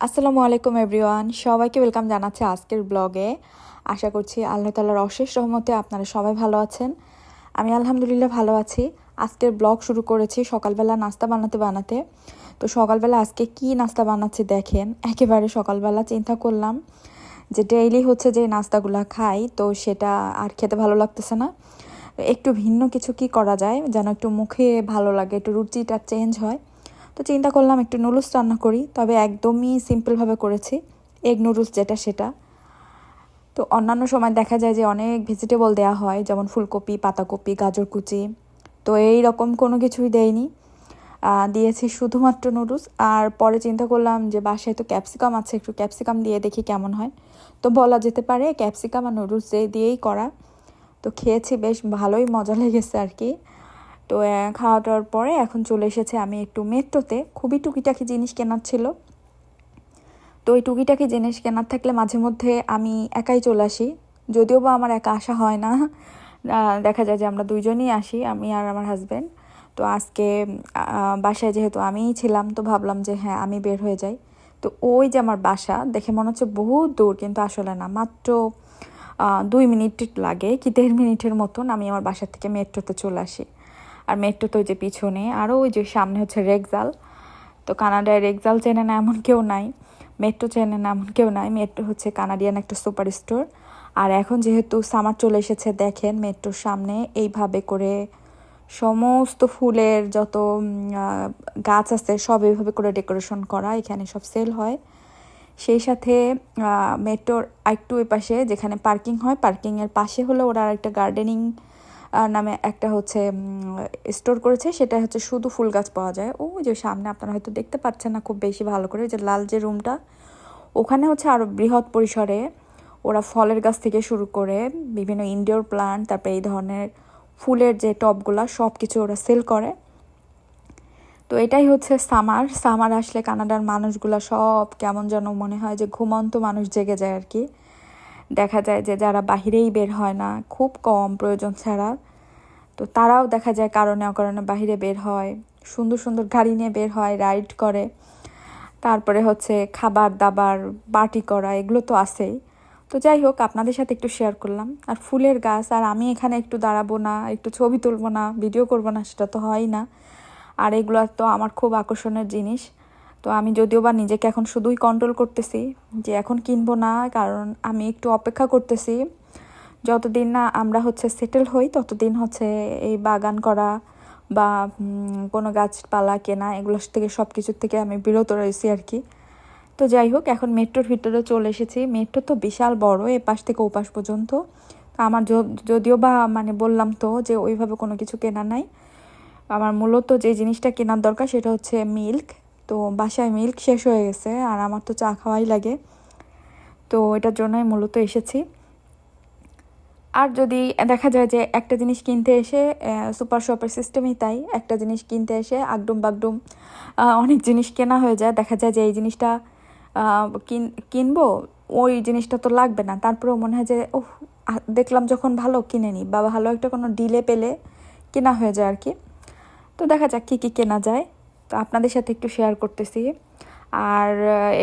আসসালামু আলাইকুম এভরিওয়ান, সবাইকে ওয়েলকাম জানাচ্ছি আজকের ব্লগে। আশা করছি আল্লাহ তালার অশেষ রহমতে আপনারা সবাই ভালো আছেন। আমি আলহামদুলিল্লাহ ভালো আছি। আজকের ব্লগ শুরু করেছি সকালবেলা নাস্তা বানাতে বানাতে। তো সকালবেলা আজকে কি নাস্তা বানাচ্ছি দেখেন, একেবারে সকালবেলা চিন্তা করলাম যে ডেইলি হচ্ছে যে নাস্তাগুলো খাই, তো সেটা আর খেতে ভালো লাগতেছে না। একটু ভিন্ন কিছু কি করা যায় যেন একটু মুখে ভালো লাগে, একটু রুচিটা চেঞ্জ হয়। তো চিন্তা করলাম একটু নুডলস রান্না করি, তবে একদমই সিম্পলভাবে করেছি এগ নুডলস যেটা সেটা। তো অন্যান্য সময় দেখা যায় যে অনেক ভেজিটেবল দেওয়া হয়, যেমন ফুলকপি, পাতাকপি, গাজর কুচি, তো এই রকম কোনো কিছুই দেয়নি দিয়েছি শুধুমাত্র নুডলস, আর পরে চিন্তা করলাম যে বাসায় তো ক্যাপসিকাম আছে, একটু ক্যাপসিকাম দিয়ে দেখি কেমন হয়। তো বলা যেতে পারে ক্যাপসিকাম আর নুডলস দিয়েই করা। তো খেয়েছি, বেশ ভালোই মজা লেগেছে আর কি। তো খাওয়া দাওয়ার পরে এখন চলে এসেছে আমি একটু মেট্রোতে খুবই টুকিটাকি জিনিস কেনার ছিল। তো, ওই টুকিটাকি জিনিস কেনার থাকলে মাঝে মধ্যে আমি একাই চলে আসি। যদিও বা আমার একা আসা হয় না। দেখা যায় যে আমরা দুইজনই আসি, আমি আর আমার হাজব্যান্ড তো, আজকে বাসায় যেহেতু আমিই ছিলাম, তো ভাবলাম যে হ্যাঁ আমি বের হয়ে যাই। তো, ওই যে আমার বাসা, দেখে মনে হচ্ছে বহুত দূর, কিন্তু আসলে না। মাত্র দুই মিনিট লাগে কি দেড় মিনিটের মতন আমি আমার বাসা থেকে মেট্রোতে চলে আসি। আর মেট্রো তো ওই যে পিছনে আরও ওই যে সামনে হচ্ছে রেগজাল। তো কানাডায় রেগজাল চেনে না এমন কেউ নাই, মেট্রো চেনে না এমন কেউ নাই, মেট্রো হচ্ছে কানাডিয়ান একটা সুপার স্টোর আর এখন যেহেতু সামার চলে এসেছে, দেখেন মেট্রোর সামনে এইভাবে করে সমস্ত ফুলের যত গাছ আছে, সব এইভাবে করে ডেকোরেশন করা, এখানে সব সেল হয়। সেই সাথে মেট্রোর একটু পাশে যেখানে পার্কিং হয়, পার্কিংয়ের পাশে হলো ওরা একটা গার্ডেনিং নামে একটা হচ্ছে স্টোর করেছে সেটা হচ্ছে শুধু ফুল গাছ পাওয়া যায়। ও যে সামনে আপনারা হয়তো দেখতে পাচ্ছেন না খুব বেশি ভালো করে যে লাল যে রুমটা ওখানে হচ্ছে আরও বৃহৎ পরিসরে ওরা ফলের গাছ থেকে শুরু করে বিভিন্ন ইনডোর প্লান্ট তারপরে এই ধরনের ফুলের যে টপগুলা সব কিছু ওরা সেল করে। তো এটাই হচ্ছে সামার সামার আসলে কানাডার মানুষগুলা সব কেমন যেন মনে হয় যে ঘুমন্ত মানুষ জেগে যায় আর কি। দেখা যায় যে যারা বাহিরেই বের হয় না, খুব কম প্রয়োজন ছাড়া। তো তারাও দেখা যায় কারণে অকারণে বাহিরে বের হয়, সুন্দর সুন্দর গাড়ি নিয়ে বের হয়, রাইড করে। তারপরে হচ্ছে খাবার দাবার পার্টি করা, এগুলো তো আছেই। তো যাই হোক, আপনাদের সাথে একটু শেয়ার করলাম। আর ফুলের গাছ, আর আমি এখানে একটু দাঁড়াবো না, একটু ছবি তুলবো না ভিডিও করব না, সেটা তো হয় না। আর এগুলো তো আমার খুব আকর্ষণের জিনিস। তো আমি যদিও বা নিজেকে এখন শুধুই কন্ট্রোল করতেছি যে এখন কিনবো না, কারণ আমি একটু অপেক্ষা করতেছি। যতদিন না আমরা হচ্ছে সেটেল হই, ততদিন হচ্ছে এই বাগান করা বা কোনো গাছপালা কেনা, এগুলো থেকে সব কিছুর থেকে আমি বিরত রয়েছি আর কি। তো যাই হোক, এখন মেট্রোর ভিতরে চলে এসেছি। মেট্রো তো বিশাল বড় এ পাশ থেকে ওপাশ পাশ পর্যন্ত আমার যদিও বা মানে বললাম তো যে ওইভাবে কোনো কিছু কেনা নাই। আমার মূলত যে জিনিসটা কেনার দরকার সেটা হচ্ছে মিল্ক। তো বাসায় মিল্ক শেষ হয়ে গেছে আর আমার তো চা খাওয়াই লাগে। তো এটার জন্যই মূলত এসেছি। আর যদি দেখা যায় যে একটা জিনিস কিনতে এসে সুপার শপের সিস্টেমই তাই। একটা জিনিস কিনতে এসে আগডুম বাগডুম অনেক জিনিস কেনা হয়ে যায়। দেখা যায় যে এই জিনিসটা কিন, কিনবো, ওই জিনিসটা তো লাগবে না। তারপরেও মনে হয় যে ও দেখলাম যখন ভালো কিনে নিই বা ভালো একটা কোনো ডিলে পেলে কেনা হয়ে যায় আর কি। তো দেখা যাক কী কী কেনা যায়। তো আপনাদের সাথে একটু শেয়ার করতেছি। আর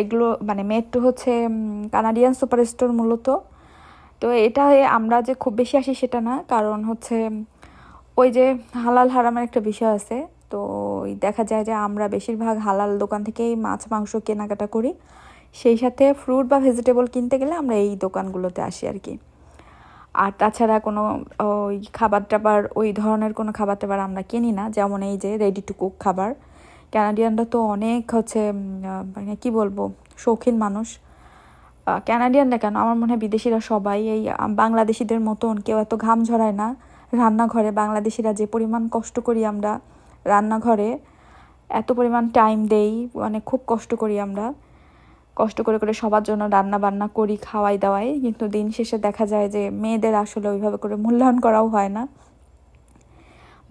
এগুলো মানে মেট্রো হচ্ছে কানাডিয়ান সুপার স্টোর মূলত। তো এটা আমরা যে খুব বেশি আসি সেটা না, কারণ হচ্ছে ওই যে হালাল হারামের একটা বিষয় আছে। তো দেখা যায় যে আমরা বেশিরভাগ হালাল দোকান থেকেই মাছ, মাংস কেনাকাটা করি। সেই সাথে ফ্রুট বা ভেজিটেবল কিনতে গেলে আমরা এই দোকানগুলোতে আসি আর কি। আর তাছাড়া কোনো, ওই খাবার টাবার ওই ধরনের কোনো খাবার টাবার আমরা কিনি না। যেমন এই যে রেডি টু কুক খাবার। ক্যানাডিয়ানরা তো অনেক হচ্ছে মানে কী বলব, শৌখিন মানুষ। ক্যানাডিয়ানরা কেন? আমার মনে হয় বিদেশিরা সবাই এই বাংলাদেশিদের মতন কেউ এত ঘাম ঝরায় না। রান্নাঘরে বাংলাদেশিরা যে পরিমাণ কষ্ট করি আমরা রান্নাঘরে, এত পরিমাণ টাইম দেই মানে খুব কষ্ট করি আমরা। কষ্ট করে করে সবার জন্য রান্না বান্না করি খাওয়াই দাওয়াই কিন্তু দিন শেষে দেখা যায় যে মেয়েদের আসলে ওইভাবে করে মূল্যায়ন করাও হয় না।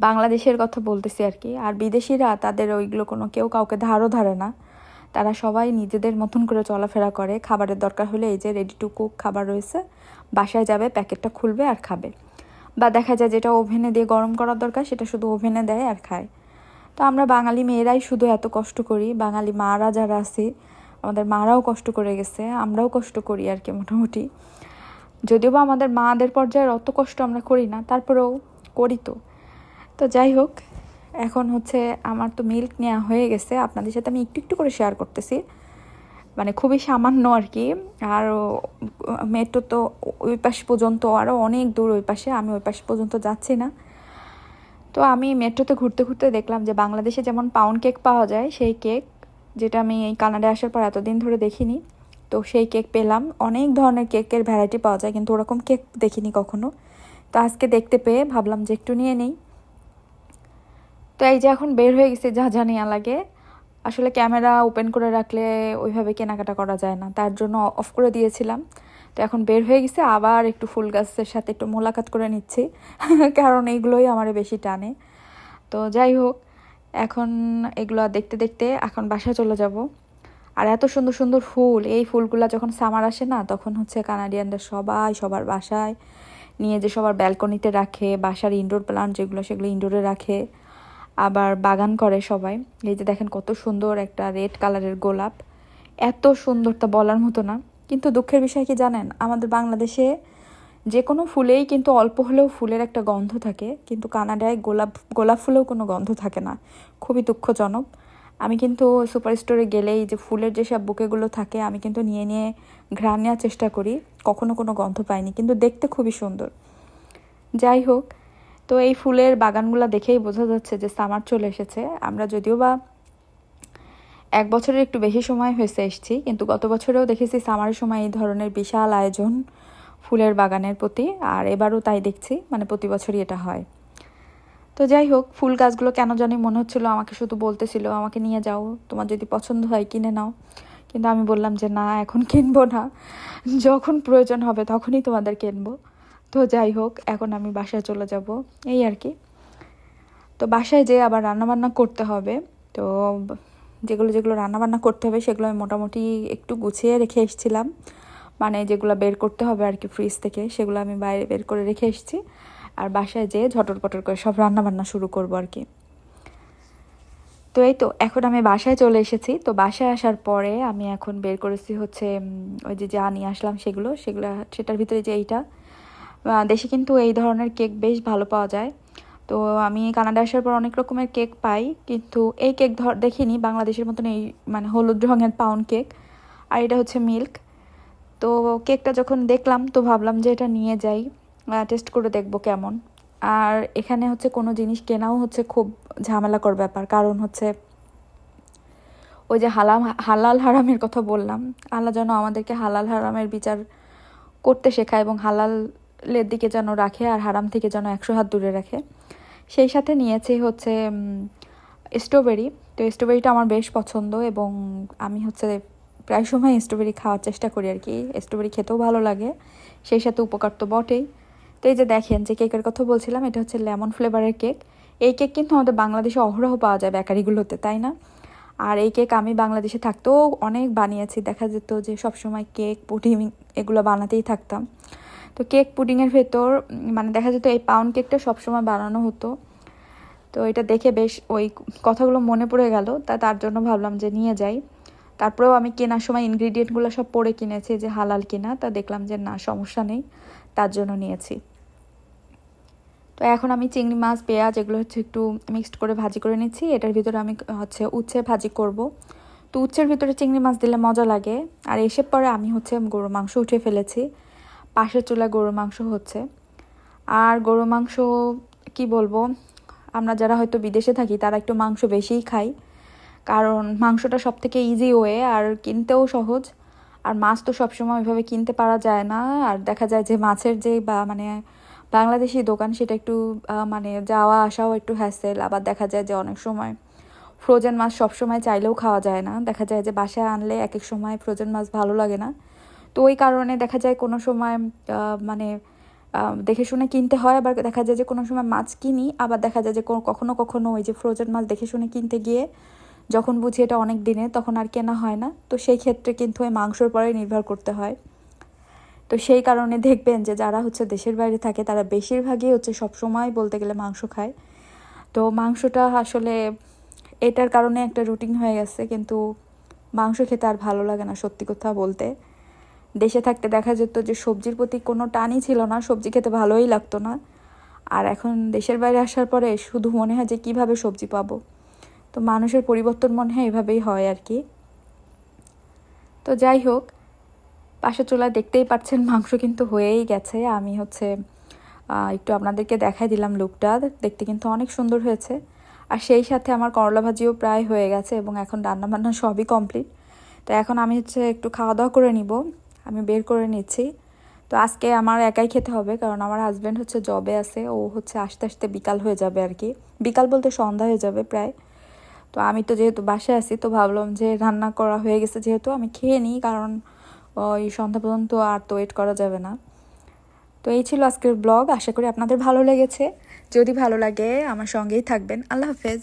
বাংলাদেশের কথা বলতেছি আর কি। আর বিদেশিরা তাদের ওইগুলো কোনো কেউ কাউকে ধারও ধারে না। তারা সবাই নিজেদের মতন করে চলাফেরা করে। খাবারের দরকার হলে এই যে রেডি টু কুক খাবার রয়েছে, বাসায় যাবে, প্যাকেটটা খুলবে আর খাবে। বা দেখা যায় যেটা ওভেনে দিয়ে গরম করার দরকার, সেটা শুধু ওভেনে দেয় আর খায়। তো আমরা বাঙালি মেয়েরাই শুধু এত কষ্ট করি। বাঙালি মারা যারা আছে, আমাদের মারাও কষ্ট করে গেছে, আমরাও কষ্ট করি আর কি মোটামুটি। যদিও বা আমাদের মাদের পর্যায়ের অত কষ্ট আমরা করি না, তারপরেও করি তো। তো যাই হোক, এখন হচ্ছে আমার তো মিল্ক নেওয়া হয়ে গেছে। আপনাদের সাথে আমি একটু একটু করে শেয়ার করতেছি। মানে খুবই সামান্য আর কি। আর মেট্রো তো ওই পাশ পর্যন্ত আরও অনেক দূর ওই পাশে, আমি ওই পাশ পর্যন্ত যাচ্ছি না। তো আমি মেট্রোতে ঘুরতে ঘুরতে দেখলাম যে বাংলাদেশে যেমন পাউন্ড কেক পাওয়া যায়, সেই কেক যেটা আমি এই কানাডায় আসার পর এতদিন ধরে দেখিনি, তো সেই কেক পেলাম। অনেক ধরনের কেকের ভ্যারাইটি পাওয়া যায়, কিন্তু ওরকম কেক দেখিনি কখনো। তো আজকে দেখতে পেয়ে ভাবলাম যে একটু নিয়ে নেই। তো এই যে এখন বের হয়ে গেছে, যা নেওয়া লাগে। আসলে ক্যামেরা ওপেন করে রাখলে ওইভাবে কেনাকাটা করা যায় না, তার জন্য অফ করে দিয়েছিলাম। তো এখন বের হয়ে গেছে, আবার একটু ফুল গাছের সাথে একটু মোলাকাত করে নিচ্ছি, কারণ এইগুলোই আমার বেশি টানে। তো যাই হোক, এখন এগুলো দেখতে দেখতে এখন বাসায় চলে যাব। আর এত সুন্দর সুন্দর ফুল, এই ফুলগুলো যখন সামার আসে না, তখন হচ্ছে কানাডিয়ানরা সবাই সবার বাসায় নিয়ে যে সবার ব্যালকনিতে রাখে, বাসার ইনডোর প্লান্ট যেগুলো, সেগুলো ইনডোরে রাখে। আবার বাগান করে সবাই। এই যে দেখেন কত সুন্দর একটা রেড কালারের গোলাপ। এত সুন্দর তা বলার মতো না। কিন্তু দুঃখের বিষয় কি জানেন? আমাদের বাংলাদেশে যে কোনো ফুলেই কিন্তু অল্প হলেও ফুলের একটা গন্ধ থাকে। কিন্তু কানাডায় গোলাপ গোলাপ ফুলেও কোনো গন্ধ থাকে না। খুবই দুঃখজনক। আমি কিন্তু সুপার স্টোরে গেলেই যে ফুলের যেসব বুকেগুলো থাকে, আমি কিন্তু নিয়ে নিয়ে ঘ্রাণ নেওয়ার চেষ্টা করি। কখনো কোনো গন্ধ পাইনি। কিন্তু দেখতে খুবই সুন্দর। যাই হোক তো এই ফুলের বাগানগুলো দেখেই বোঝা যাচ্ছে যে সামার চলে এসেছে। আমরা যদিও বা এক বছরের একটু বেশি সময় হয়েছে এসেছি, কিন্তু গত বছরেও দেখেছি সামারের সময় এই ধরনের বিশাল আয়োজন ফুলের বাগানের প্রতি, আর এবারও তাই দেখছি মানে প্রতি বছরই এটা হয়। তো যাই হোক, ফুল গাছগুলো কেন জানি মনে হচ্ছিল, আমাকে শুধু বলতেছিল, আমাকে নিয়ে যাও, তোমার যদি পছন্দ হয় কিনে নাও। কিন্তু আমি বললাম যে, না, এখন কিনবো না। যখন প্রয়োজন হবে তখনই তোমাদের কিনবো তো যাই হোক, এখন আমি বাসায় চলে যাব। এই আর কি। তো বাসায় যেয়ে আবার রান্নাবান্না করতে হবে। তো যেগুলো যেগুলো রান্নাবান্না করতে হবে, সেগুলো আমি মোটামুটি একটু গুছিয়ে রেখে এসেছিলাম। মানে যেগুলো বের করতে হবে আর কি ফ্রিজ থেকে, সেগুলো আমি বাইরে বের করে রেখে এসেছি। আর বাসায় যেয়ে ঝটর পটর করে সব রান্নাবান্না শুরু করব আর কি। তো এই তো, এখন আমি বাসায় চলে এসেছি। তো বাসায় আসার পরে আমি এখন বের করেছি হচ্ছে ওই যে যা নিয়ে আসলাম সেগুলো সেগুলো, সেটার ভিতরে যে এইটা দেশে কিন্তু এই ধরনের কেক বেশ ভালো পাওয়া যায়। তো আমি কানাডা আসার পর অনেক রকমের কেক পাই, কিন্তু এই কেক ধর, দেখিনি, বাংলাদেশের মতন এই মানে হলুদ রঙের পাউন্ড কেক। আর এটা হচ্ছে মিল্ক। তো কেকটা যখন দেখলাম, তো ভাবলাম যে এটা নিয়ে যাই টেস্ট করে দেখব কেমন। আর এখানে হচ্ছে কোনো জিনিস কেনাও হচ্ছে খুব ঝামেলাকর ব্যাপার। কারণ হচ্ছে ওই যে হালাম, হালাল হারামের কথা বললাম। আল্লাহ যেন আমাদেরকে হালাল হারামের বিচার করতে শেখায় এবং হালালের দিকে যেন রাখে আর হারাম থেকে যেন একশো হাত দূরে রাখে। সেই সাথে নিয়েছি হচ্ছে স্ট্রবেরি তো স্ট্রবেরিটা আমার বেশ পছন্দ এবং আমি হচ্ছে প্রায় সময় স্ট্রবেরি খাওয়ার চেষ্টা করি আর কি। স্ট্রবেরি খেতেও ভালো লাগে, সেই সাথে উপকার তো বটেই। তো এই যে দেখেন যে কেকের কথা বলছিলাম, এটা হচ্ছে লেমন ফ্লেভারের কেক। এই কেক কিন্তু আমাদের বাংলাদেশে অহরহ পাওয়া যায় বেকারিগুলোতে, তাই না? আর এই কেক আমি বাংলাদেশে থাকতেও অনেক বানিয়েছি। দেখা যেত যে সবসময় কেক, পুডিং এগুলো বানাতেই থাকতাম। তো কেক পুডিংয়ের ভেতর মানে দেখা যেত এই পাউন্ড কেকটা সবসময় বানানো হতো। তো এটা দেখে বেশ ওই কথাগুলো মনে পড়ে গেল, তা তার জন্য ভাবলাম যে নিয়ে যাই। তারপরেও আমি কেনার সময় ইনগ্রিডিয়েন্টগুলো সব পড়ে কিনেছি যে হালাল কিনা, তা দেখলাম যে না, সমস্যা নেই, তার জন্য নিয়েছি। তো এখন আমি চিংড়ি মাছ, পেঁয়াজ এগুলো হচ্ছে একটু মিক্সড করে ভাজি করে নিচ্ছি। এটার ভিতরে আমি হচ্ছে উচ্ছে ভাজি করব। তো উচ্ছের ভিতরে চিংড়ি মাছ দিলে মজা লাগে, আর এসে পরে আমি হচ্ছে গরু মাংস উঠে ফেলেছি। পাশের চুলায় গরুর মাংস হচ্ছে। আর গরু মাংস, কি বলব, আমরা যারা হয়তো বিদেশে থাকি, তারা একটু মাংস বেশিই খাই। কারণ মাংসটা সব থেকে ইজি ওয়ে আর কিনতেও সহজ। আর মাছ তো সবসময় ওইভাবে কিনতে পারা যায় না। আর দেখা যায় যে মাছের যে বা মানে বাংলাদেশি দোকান, সেটা একটু মানে যাওয়া আসাও একটু হ্যাসেল আবার দেখা যায় যে অনেক সময় ফ্রোজেন মাছ সবসময় চাইলেও খাওয়া যায় না। দেখা যায় যে বাসায় আনলে এক এক সময় ফ্রোজেন মাছ ভালো লাগে না। তো ওই কারণে দেখা যায় কোনো সময় মানে দেখে শুনে কিনতে হয়, আবার দেখা যায় যে কোনো সময় মাছ কিনি, আবার দেখা যায় যে কখনো কখনো ওই যে ফ্রোজেন মাছ দেখে শুনে কিনতে গিয়ে যখন বুঝি এটা অনেক দিনে, তখন আর কেনা হয় না। তো সেই ক্ষেত্রে কিন্তু ওই মাংসর পরে নির্ভর করতে হয়। তো সেই কারণে দেখবেন যে যারা হচ্ছে দেশের বাইরে থাকে, তারা বেশিরভাগই হচ্ছে সবসময় বলতে গেলে মাংস খায়। তো মাংসটা আসলে এটার কারণে একটা রুটিন হয়ে গেছে, কিন্তু মাংস খেতে আর ভালো লাগে না সত্যি কথা বলতে। দেশে থাকতে দেখা যেত যে সবজির প্রতি কোনো টানই ছিল না, সবজি খেতে ভালোই লাগতো না। আর এখন দেশের বাইরে আসার পরে শুধু মনে হয় যে কীভাবে সবজি পাবো। তো মানুষের পরিবর্তন মনে হয় এভাবেই হয় আর কি। তো যাই হোক পাশে চুলায় দেখতেই পাচ্ছেন মাংস কিন্তু হয়েই গেছে। আমি হচ্ছে একটু আপনাদেরকে দেখাই দিলাম লুকটা। দেখতে কিন্তু অনেক সুন্দর হয়েছে। আর সেই সাথে আমার করলা ভাজিও প্রায় হয়ে গেছে এবং এখন রান্না বান্না সবই কমপ্লিট। তো এখন আমি হচ্ছে একটু খাওয়া দাওয়া করে নিব। আমি বের করে নিচ্ছি। তো আজকে আমার একাই খেতে হবে, কারণ আমার হাজব্যান্ড হচ্ছে জবে আছে, ও হচ্ছে আস্তে আস্তে বিকাল হয়ে যাবে আর কি। বিকাল বলতে সন্ধ্যা হয়ে যাবে প্রায়। তো আমি তো যেহেতু বাসায় আছি, তো ভাবলাম যে রান্না করা হয়ে গেছে যেহেতু, আমি খেয়ে নিই, কারণ ওই সন্ধ্যা পর্যন্ত আর তো ওয়েট করা যাবে না। তো এই ছিল আজকের ব্লগ আশা করি আপনাদের ভালো লেগেছে। যদি ভালো লাগে, আমার সঙ্গেই থাকবেন। আল্লাহ হাফেজ।